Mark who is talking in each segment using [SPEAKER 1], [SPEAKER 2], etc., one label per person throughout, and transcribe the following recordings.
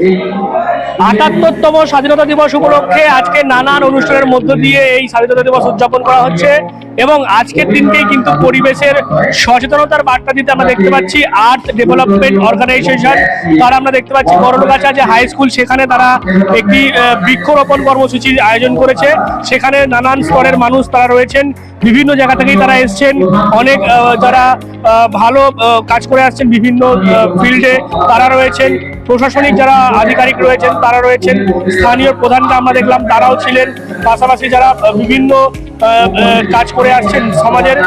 [SPEAKER 1] এই আটাত্তরতম স্বাধীনতা দিবস উপলক্ষে আজকে নানান অনুষ্ঠানের মধ্য দিয়ে এই স্বাধীনতা দিবস উদযাপন করা হচ্ছে এবং আজকের দিনকেই কিন্তু পরিবেশের সচেতনতার বার্তা দিতে আমরা দেখতে পাচ্ছি আর্থ ডেভেলপমেন্ট অর্গানাইজেশন। তারা আমরা দেখতে পাচ্ছি বড়লগাছা যে হাই স্কুল, সেখানে তারা একটি বৃক্ষরোপণ কর্মসূচির আয়োজন করেছে। সেখানে নানান স্তরের মানুষ তারা রয়েছেন। বিভিন্ন জায়গা থেকেই তারা এসছেন। অনেক যারা ভালো কাজ করে আসছেন বিভিন্ন ফিল্ডে তারা রয়েছেন। প্রশাসনিক যারা আধিকারিক রয়েছেন তারা রয়েছেন। স্থানীয় প্রধানরা আমরা দেখলাম, তারাও ছিলেন। পাশাপাশি যারা বিভিন্ন কাজ করে আসছেন সমাজের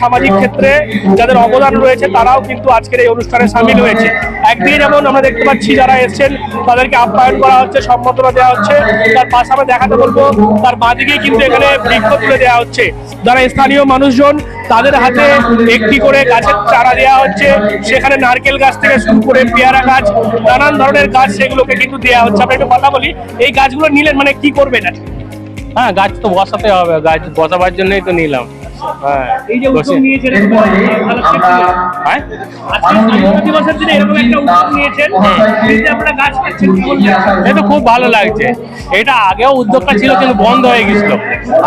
[SPEAKER 1] সামাজিক ক্ষেত্রে, যাদের অবদান রয়েছে, তারাও কিন্তু আজকের এই অনুষ্ঠানে সামিল হয়েছে। একদিকে যেমন আমরা দেখতে পাচ্ছি, যারা এসছেন, তাদেরকে আপ্যায়ন করা হচ্ছে, সম্বর্ধনা দেওয়া হচ্ছে। তার পাশে আমরা দেখাতে বলব, তার বাঁদিকেই কিন্তু এখানে বৃক্ষ তুলে দেওয়া হচ্ছে। যারা স্থানীয় মানুষজন তাদের হাতে একটি করে গাছের চারা দেওয়া হচ্ছে। সেখানে নারকেল গাছ থেকে শুরু করে পেয়ারা গাছ, নানান ধরনের গাছ সেগুলোকে কিন্তু দেওয়া হচ্ছে। আমরা একটু কথা বলি, এই গাছগুলো নিলেন মানে কি করবেন
[SPEAKER 2] হ্যাঁ গাছ তো বসাতে হবে। গাছ বসাবার জন্যই তো নিলাম। হ্যাঁ।
[SPEAKER 1] এই যে উদ্যোগ নিয়েছেন এটা ভালো লাগছে।
[SPEAKER 2] হ্যাঁ?
[SPEAKER 1] দিবসের দিনে এরকম একটা উদ্যোগ নিয়েছেন। আপনারা গাছ কাটছেন কি বলবেন?
[SPEAKER 2] এই তো খুব ভালো লাগছে। এটা আগেও উদ্যোগটা ছিল কিন্তু বন্ধ হয়ে গেছিল।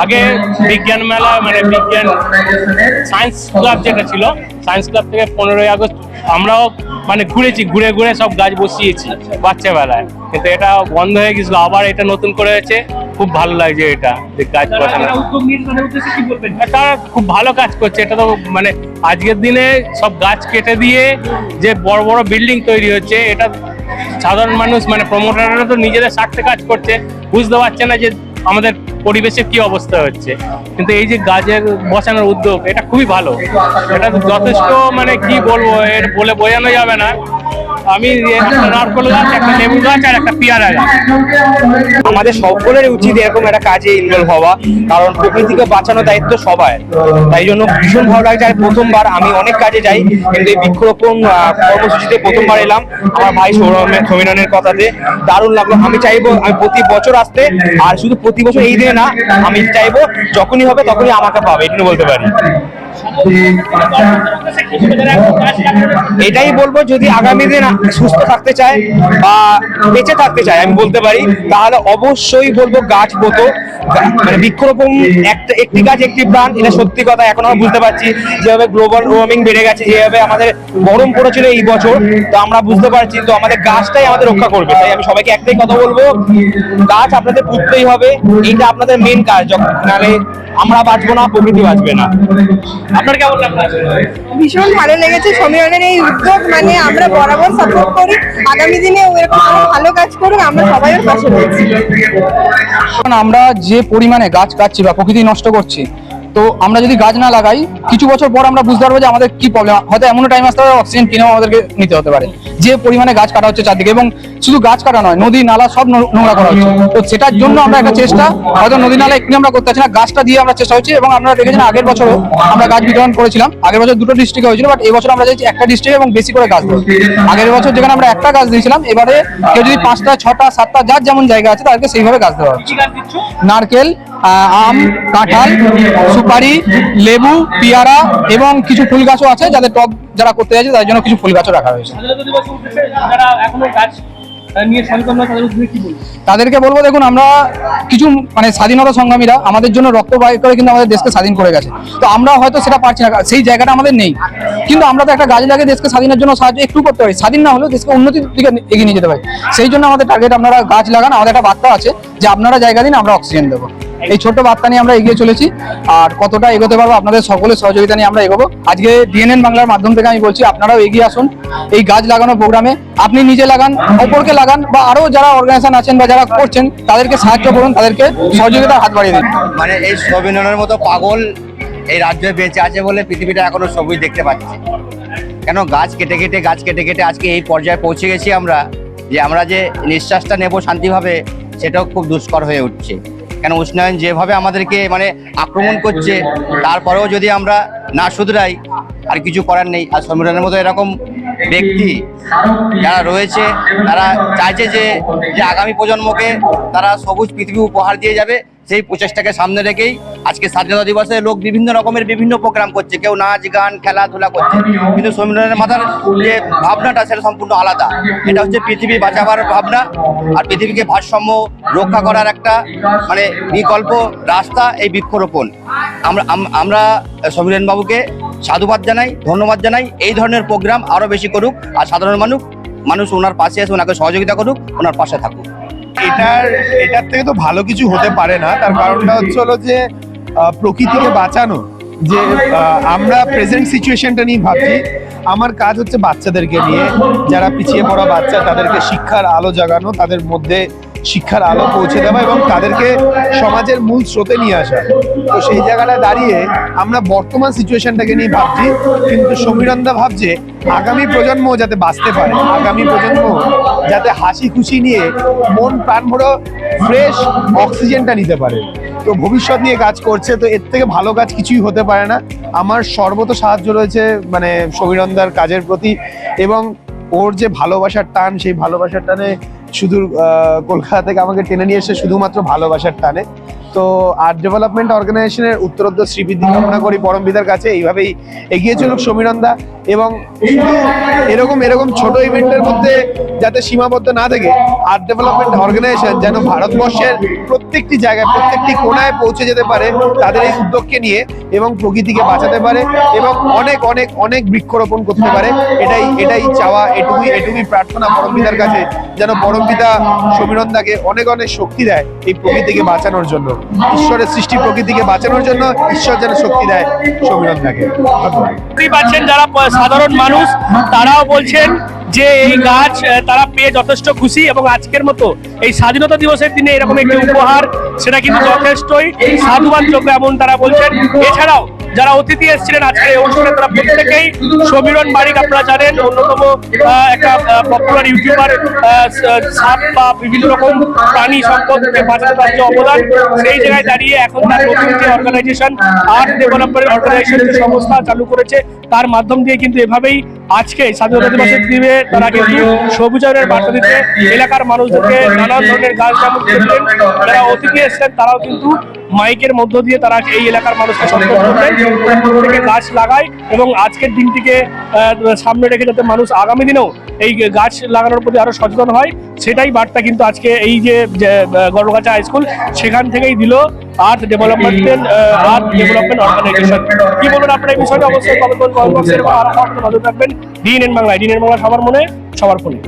[SPEAKER 2] আগে বিজ্ঞান মেলা মানে বিজ্ঞান সায়েন্স ক্লাব যেটা ছিল সায়েন্স ক্লাব থেকে পনেরোই আগস্ট আমরাও মানে ঘুরেছি ঘুরে ঘুরে সব গাছ বসিয়েছি বাচ্চা বেলায় কিন্তু এটা বন্ধ হয়ে গেছিল আবার এটা নতুন করে হয়েছে। খুব ভালো লাগছে এটা যে গাছ
[SPEAKER 1] যারা
[SPEAKER 2] বসানো
[SPEAKER 1] যারা উদ্যোগ নিয়েছে তাদের উদ্দেশ্যে কি বলবেন?
[SPEAKER 2] এটা খুব ভালো কাজ করছে। এটা তো মানে আজকের দিনে সব গাছ কেটে দিয়ে যে বড় বড় বিল্ডিং তৈরি হচ্ছে এটা সাধারণ মানুষ মানে প্রমোটাররা তো নিজেদের স্বার্থে কাজ করছে। বুঝতে পারছে না যে আমাদের পরিবেশের কি অবস্থা হচ্ছে। কিন্তু এই যে গাছের বসানোর উদ্যোগ এটা খুবই ভালো। এটা যথেষ্ট মানে কি বলব এর বলে বোঝানো যাবে না। আমি
[SPEAKER 3] আমাদের সকলের উচিত এরকম একটা কাজে ইনভলভ হওয়া, কারণ প্রকৃতিকে বাঁচানোর দায়িত্ব সবাই তাই জন্য ভীষণ ভালো লাগছে, আর প্রথমবার আমি অনেক কাজে যাই, কিন্তু এই বৃক্ষরোপণ কর্মসূচিতে প্রথমবার এলাম আমার ভাই সৌমিরনের কথাতে। দারুণ লাগল। আমি চাইব, আমি প্রতি বছর আসতে, আর শুধু প্রতি বছর এই দিনে না, আমি চাইব যখনই হবে তখনই আমাকে পাবে, এটুকু বলতে পারি। এটাই বলব, যদি আগামী দিন সুস্থ থাকতে চায় বা বেঁচে থাকতে চায়, আমি বলতে পারি, তাহলে অবশ্যই বলব গাছ পোতো মানে বৃক্ষরোপণ একটা, একটি গাছ, একটি প্রাণ, এটা সত্যি কথা, এখন আমরা বুঝতে পারছি যেভাবে গ্লোবাল ওয়ার্মিং বেড়ে গেছে যেভাবে আমাদের গরম পড়েছিল এই বছর, তো আমরা বুঝতে পারছি, তো আমাদের গাছটাই আমাদের রক্ষা করবে। তাই আমি সবাইকে একটাই কথা বলব, গাছ আপনাদের পুঁততেই হবে এটা আপনাদের মেন কাজ, যখন নাহলে আমরা বাঁচবো না প্রকৃতি বাঁচবে না।
[SPEAKER 1] আপনার কেমন লাগল?
[SPEAKER 4] ভীষণ ভালো লেগেছে সমীরনের এই উদ্যোগ মানে আমরা বরাবর সাপোর্ট করি। আগামী দিনে এরকম আরও ভালো কাজ করুক আমরা সবাই পাশে রয়েছি।
[SPEAKER 5] এখন আমরা যে পরিমাণে গাছ কাটছি বা প্রকৃতি নষ্ট করছি তো আমরা যদি গাছ না লাগাই, কিছু বছর পর আমরা বুঝতে পারব যে আমাদের কি প্রবলেম হয়তো এমন টাইম আসতে পারে অক্সিজেন কিনেও আমাদেরকে নিতে হতে পারে। যে পরিমাণে গাছ কাটা হচ্ছে চারদিকে, এবং শুধু গাছ কাটা নয়, নদী, নালা সব নোংরা করা হচ্ছে। তো সেটার জন্য আমরা একটা চেষ্টা, হয়তো নদী, নালা এখানে আমরা করতে পারছি না, গাছটা দিয়ে আমরা চেষ্টা হচ্ছে এবং আমরা দেখেছেন আগের বছরও আমরা গাছ বিতরণ করেছিলাম। আগের বছর দুটো ডিস্ট্রিক্টে হয়েছিল বাট এই বছর আমরা চাইছি একটা ডিস্ট্রিক্টে এবং বেশি করে গাছ দেবো। আগের বছর যেখানে আমরা একটা গাছ দিয়েছিলাম, এবারে কেউ যদি পাঁচটা, ছটা, সাতটা, যার যেমন জায়গা আছে, তাদেরকে সেইভাবে গাছ দেওয়া হচ্ছে। নারকেল আম, কাঁঠাল, সুপারি, লেবু, পেয়ারা এবং কিছু ফুল গাছও আছে যাদের টব যারা করতে যাচ্ছে তাদের জন্য কিছু ফুল গাছও রাখা হয়েছে। তাদেরকে বলব, দেখুন, আমরা কিছু মানে স্বাধীনতা সংগ্রামীরা আমাদের জন্য রক্ত বাই করে কিন্তু আমাদের দেশকে স্বাধীন করে গেছে। তো আমরা হয়তো সেটা পারছি না সেই জায়গাটা আমাদের নেই। কিন্তু আমরা তো একটা গাছ লাগিয়ে দেশকে স্বাধীনের জন্য সাহায্য একটু করতে পারি। স্বাধীন না হলেও দেশকে উন্নতির দিকে এগিয়ে নিয়ে যেতে পারি। সেই জন্য আমাদের টার্গেট আপনারা গাছ লাগান। আমাদের একটা বার্তা আছে যে আপনারা জায়গা দিন, আমরা অক্সিজেন দেবো। এই ছোট্ট বার্তা নিয়ে আমরা এগিয়ে চলেছি। আর কতটা এগোতে পারব আপনাদের সকলের সহযোগিতা নিয়ে আমরা এগোবো। আজকে ডিএনএন বাংলার মাধ্যম থেকে আমি বলছি, আপনারাও এগিয়ে আসুন এই গাছ লাগানোর প্রোগ্রামে। আপনি নিজে লাগান, অপরকে লাগান, বা আরও যারা অর্গানাইজেশন আছেন বা যারা করছেন, তাদেরকে সাহায্য করুন, তাদেরকে সহযোগিতার হাত বাড়িয়ে দিন।
[SPEAKER 6] মানে এই সবিননের মতো পাগল এই রাজ্যে বেঁচে আছে বলে পৃথিবীটা এখনও সবুজ দেখতে পাচ্ছি। কেন গাছ কেটে কেটে, গাছ কেটে কেটে আজকে এই পর্যায়ে পৌঁছে গেছি আমরা, যে আমরা যে নিঃশ্বাসটা নেব শান্তিভাবে, সেটাও খুব দুষ্কর হয়ে উঠছে। কেন উষ্ণায়ন যেভাবে আমাদেরকে মানে আক্রমণ করছে, তারপরেও যদি আমরা না শুধরাই, আর কিছু করার নেই। আর সমীরনের মতো এরকম ব্যক্তি যারা রয়েছে, তারা চাইছে যে যে আগামী প্রজন্মকে তারা সবুজ পৃথিবী উপহার দিয়ে যাবে। সেই প্রচেষ্টাকে সামনে রেখেই আজকে স্বাধীনতা দিবসে লোক বিভিন্ন রকমের বিভিন্ন প্রোগ্রাম করছে। কেউ নাচ, গান, খেলাধুলা করছে। কিন্তু সমীরণের মাথার যে ভাবনাটা সেটা সম্পূর্ণ আলাদা। এটা হচ্ছে পৃথিবী বাঁচাবার ভাবনা আর পৃথিবীকে ভারসাম্য রক্ষা করার একটা মানে বিকল্প রাস্তা এই বৃক্ষরোপণ। আমরা, আম- আমরা সমীরণ বাবুকে সাধুবাদ জানাই, ধন্যবাদ জানাই। এই ধরনের প্রোগ্রাম আরও বেশি করুক আর সাধারণ মানুষ মানুষ ওনার পাশে এসে ওনাকে সহযোগিতা করুক, ওনার পাশে থাকুক।
[SPEAKER 7] এটার এটার থেকে তো ভালো কিছু হতে পারে না। তার কারণটা হচ্ছে হলো যে প্রকৃতিকে বাঁচানো। যে আমরা প্রেজেন্ট সিচুয়েশনটা নিয়ে ভাবছি। আমার কাজ হচ্ছে বাচ্চাদেরকে নিয়ে। যারা পিছিয়ে পড়া বাচ্চা, তাদেরকে শিক্ষার আলো জাগানো, তাদের মধ্যে শিক্ষার আলো পৌঁছে দেওয়া এবং তাদেরকে সমাজের মূল স্রোতে নিয়ে আসা। তো সেই জায়গাটায় দাঁড়িয়ে আমরা বর্তমান সিচুয়েশনটাকে নিয়ে ভাবছি, কিন্তু সমীরন্দা ভাবছে আগামী প্রজন্ম যাতে বাঁচতে পারে, আগামী প্রজন্ম যাতে হাসি খুশি নিয়ে মন প্রাণ ভরে ফ্রেশ অক্সিজেনটা নিতে পারে। তো ভবিষ্যৎ নিয়ে কাজ করছে, তো এর থেকে ভালো কাজ কিছুই হতে পারে না। আমার সর্বত সাহায্য রয়েছে মানে সমীরন্দার কাজের প্রতি এবং ওর যে ভালোবাসার টান, সেই ভালোবাসার টানে আহ, কলকাতা থেকে আমাকে টেনে নিয়ে এসে শুধুমাত্র ভালোবাসার টানে। তো আর্ট ডেভেলপমেন্ট অর্গানাইজেশনের উত্তরোত্তর শ্রীবৃদ্ধি কামনা করি পরমবিদার কাছে এইভাবেই এগিয়ে চলুক সমীরন্দা এবং এরকম এরকম ছোট ইভেন্টের মধ্যে যাতে সীমাবদ্ধ না থেকে আর্ট ডেভেলপমেন্ট অর্গানাইজেশন যেন ভারতবর্ষের প্রত্যেকটি জায়গায়, প্রত্যেকটি কোনায় পৌঁছে যেতে পারে তাদের এই উদ্যোগকে নিয়ে এবং প্রকৃতিকে বাঁচাতে পারে এবং অনেক অনেক অনেক বৃক্ষরোপণ করতে পারে। এটাই এটাই চাওয়া, এটুকুই এটুকুই প্রার্থনা পরমপিতার কাছে যেন পরমপিতা সমীরন্দাকে অনেক অনেক শক্তি দেয় এই প্রকৃতিকে বাঁচানোর জন্য। ঈশ্বরের সৃষ্টি প্রকৃতিকে বাঁচানোর জন্য ঈশ্বর যেন শক্তি দেয় সমীরন্দাকে
[SPEAKER 1] পাচ্ছেন যারা সাধারণ মানুষ, তারাও বলছেন যে এই গাছ তারা পেয়ে যথেষ্ট খুশি এবং আজকের মতো এই স্বাধীনতা দিবসের দিনে এরকম একটি উপহার, সেটা কিন্তু যথেষ্টই সাধুবাদ যোগ্য এমন তারা বলছেন। এছাড়াও যারা অতিথি এসেছিলেন আজকে এই অনুষ্ঠানে, তারা প্রত্যেকেই সমীরণ বারিক আপনারা জানেন, অন্যতম একটা পপুলার ইউটিউবার সাপ বা বিভিন্ন রকম প্রাণী তার যে অবদান। সেই জায়গায় দাঁড়িয়ে এখন তার নতুন যে অর্গানাইজেশন আর্ট ডেভেলপমেন্ট অর্গানাইজেশন যে সংস্থা চালু করেছে তার মাধ্যম দিয়ে কিন্তু এভাবেই আজকে স্বাধীনতা দিবসের দিনে তারা কিন্তু সবুজায়নের বার্তা দিতে এলাকার মানুষদেরকে নানা ধরনের গাছ যেমন করলেন যারা অতিথি এসেছেন তারাও কিন্তু মাইকের মধ্য দিয়ে তারা এই এলাকার মানুষকে সচেতন করলেন গাছ লাগায় এবং আজকের দিনটিকে আহ, সামনে রেখে যাতে মানুষ আগামী দিনেও এই গাছ লাগানোর প্রতি আরও সচেতন হয়, সেটাই বার্তা কিন্তু আজকে এই যে গড়গাছা হাই স্কুল সেখান থেকেই দিল earth development earth development organization কি বলবেন আপনার এই বিষয়টা? অবশ্যই কমেন্ট করুন, কমেন্ট বক্সে এবং আরও খবর নজর রাখবেন। ডিএনএন বাংলায় ডিএনএন বাংলা সবার মনে, সবার ফোনে।